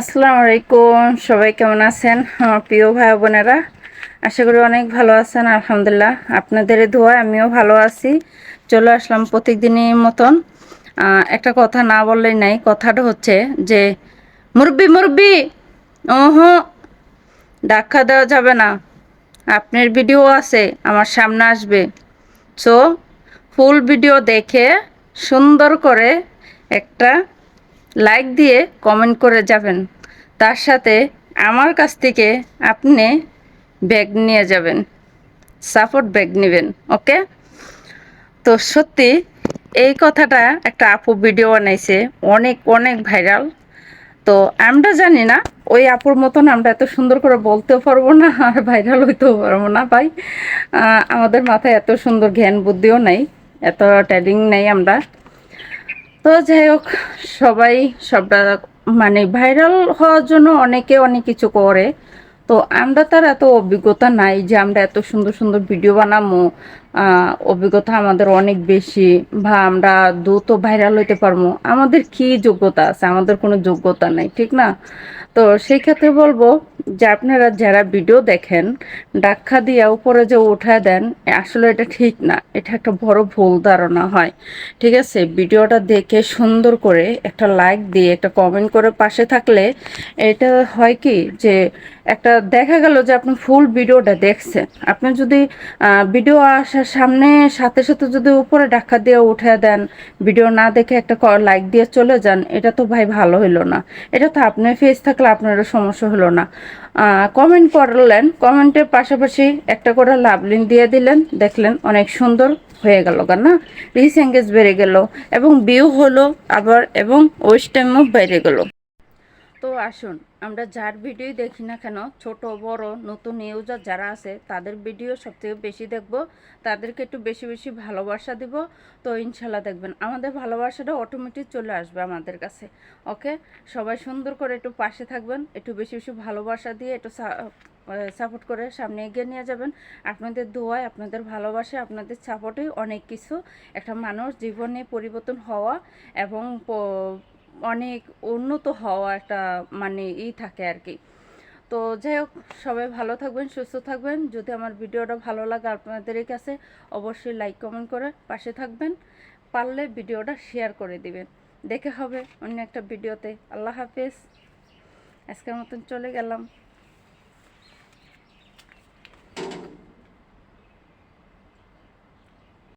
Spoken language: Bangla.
আসসালামু আলাইকুম, সবাই কেমন আছেন? আমার প্রিয় ভাই বোনেরা, আশা করি অনেক ভালো আছেন, আলহামদুলিল্লাহ। আপনাদের দোয়ায় আমিও ভালো আছি। চলে আসলাম প্রত্যেকদিনই মতন। একটা কথা না বললেই নাই, কথাটা হচ্ছে যে, মুরব্বি মুরব্বি! ওহ ডাক্কা দেওয়া যাবে না। আপনার ভিডিও আছে, আমার সামনে আসবে। সো ফুল ভিডিও দেখে সুন্দর করে একটা লাইক দিয়ে কমেন্ট করে যাবেন। তার সাথে আমার কাছ থেকে আপনি ব্যাগ নিয়ে যাবেন। সাপোর্ট ব্যাগ নেবেন ওকে তো সত্যি এই কথাটা একটা আপু ভিডিও বানাইছে, অনেক অনেক ভাইরাল তো আমরা জানি না, ওই আপুর মতন আমরা এত সুন্দর করে বলতেও পারব না, আর ভাইরাল হইতেও পারব না ভাই। আমাদের মাথায় এত সুন্দর জ্ঞান বুদ্ধিও নাই, এত ট্যালিং নেই আমরা। তো যাই হোক, সবাই সবটা মানে ভাইরাল হওয়ার জন্য অনেকে অনেক কিছু করে। তো আমরা তার এত অভিজ্ঞতা নাই যে আমরা এত সুন্দর সুন্দর ভিডিও বানাবো অভিজ্ঞতা আমাদের অনেক বেশি বা আমরা দ্রুত ভাইরাল হইতে পারব। আমাদের কি যোগ্যতা আছে? আমাদের কোনো যোগ্যতা নাই, ঠিক না? তো সেই ক্ষেত্রে বলব যে আপনারা যারা ভিডিও দেখেন ডাক্কা দিয়ে উপরে যে উঠায় দেন আসলে এটা ঠিক না। এটা একটা বড় ভুল ধারণা হয়, ঠিক আছে? ভিডিওটা দেখে সুন্দর করে একটা লাইক দিয়ে, একটা কমেন্ট করে পাশে থাকলে এটা হয় কি যে একটা দেখা গেল যে আপনি ফুল ভিডিওটা দেখছেন। আপনি যদি ভিডিও আসার সামনে, সাথে সাথে যদি উপরে ডাক্কা দিয়ে উঠে দেন ভিডিও না দেখে একটা লাইক দিয়ে চলে যান, এটা তো ভাই ভালো হইল না। এটা তো আপনার ফেস থাকলে আপনারও সমস্যা হলো না। কমেন্ট করলেন কমেন্টের পাশাপাশি একটা করে লাভলিন দিয়ে দিলেন, দেখলেন অনেক সুন্দর হয়ে গেল না? রিচ এঙ্গেজ বেড়ে গেল, এবং ভিউ হলো আবার, এবং ওয়েস্ট টাইমও বেড়ে গেল। তো আসুন, আমরা যার ভিডিও দেখি না কেন, ছোট, বড়, নতুন ইউজার যারা আছে, তাদের ভিডিও সবথেকে বেশি দেখব, তাদেরকে একটু বেশি বেশি ভালোবাসা দিব, তো ইনশাল্লাহ দেখবেন। আমাদের ভালোবাসাটা অটোমেটিক চলে আসবে আমাদের কাছে ওকে সবাই সুন্দর করে একটু পাশে থাকবেন, একটু বেশি বেশি ভালোবাসা দিয়ে একটু সাপোর্ট করে সামনে এগিয়ে নিয়ে যাবেন। আপনাদের দোয়ায়, আপনাদের ভালোবাসা আপনাদের সাপোর্টেই অনেক কিছু, একটা মানুষ জীবনে পরিবর্তন হওয়া এবং অনেক উন্নত হওয়া একটা মানে ই থাকে আর কি। তো যাই হোক, সবাই ভালো থাকবেন, সুস্থ থাকবেন। যদি আমার ভিডিওটা ভালো লাগে আপনাদের কাছে, অবশ্যই লাইক কমেন্ট করে পাশে থাকবেন। পারলে ভিডিওটা শেয়ার করে দিবেন। দেখে হবে অন্য একটা ভিডিওতে। আল্লাহ হাফেজ। আজকের মতন চলে গেলাম।